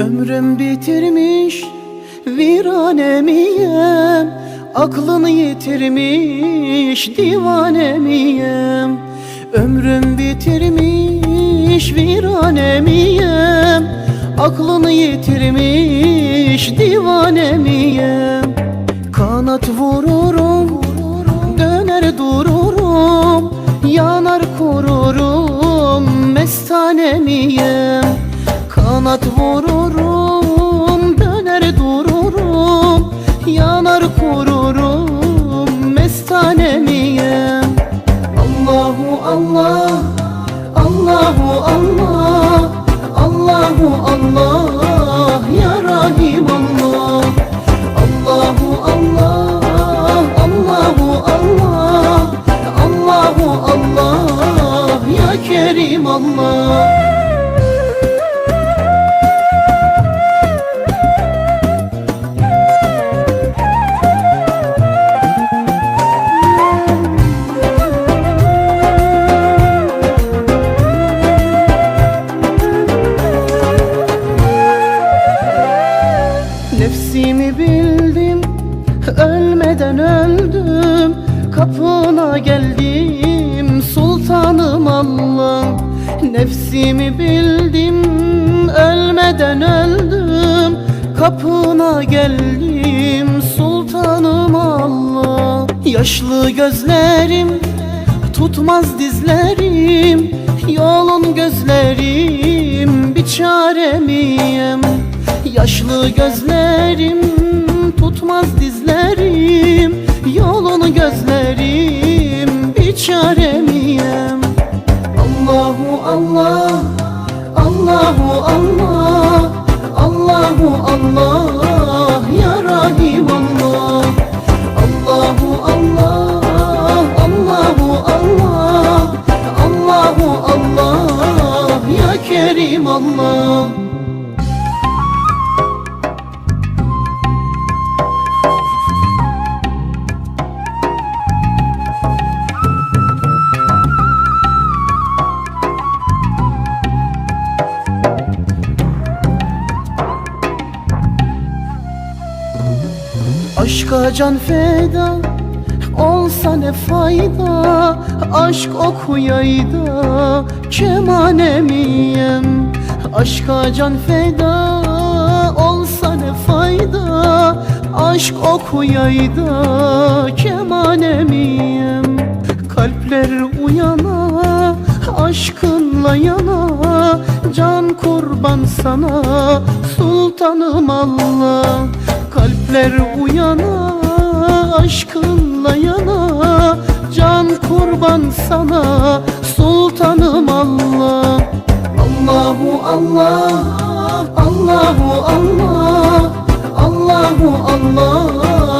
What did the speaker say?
Ömrüm bitirmiş viranemiyem. Aklını yitirmiş divanemiyem. Ömrüm bitirmiş viranemiyem. Aklını yitirmiş divanemiyem. Kanat vururum döner dururum. Yanar kururum mestanemiyem Kanat vururum döner dururum Yanar kururum mestanemiyem Allahu Allah Allahu Allah Allahu Allah Ya Rahim Allah. Allahu Allah Allahu Allah Allahu Allah Ya Kerim Allah Nefsimi bildim Ölmeden öldüm. Kapına geldim Sultanım Allah. Nefsimi bildim Ölmeden öldüm. Kapına geldim Sultanım Allah. Yaşlı gözlerim Tutmaz dizlerim. Yolun gözlerim Bir çaremiyim Yaşlı gözlerim tutmaz dizlerim. Yolunu gözlerim bir çaremiyem. Allahu Allah Allahu Allah Allahu Allah Aşka can feda olsa ne fayda? Aşk okuyayda kemanemiyem Aşka can feda olsa ne fayda? Aşk okuyayda kemanemiyem Kalpler uyana aşkınla yana Can kurban sana sultanım Allah Kalpler uyana aşkınla yana. Can kurban sana sultanım Allah. Allahu Allah Allahu Allah Allahu Allah. Ya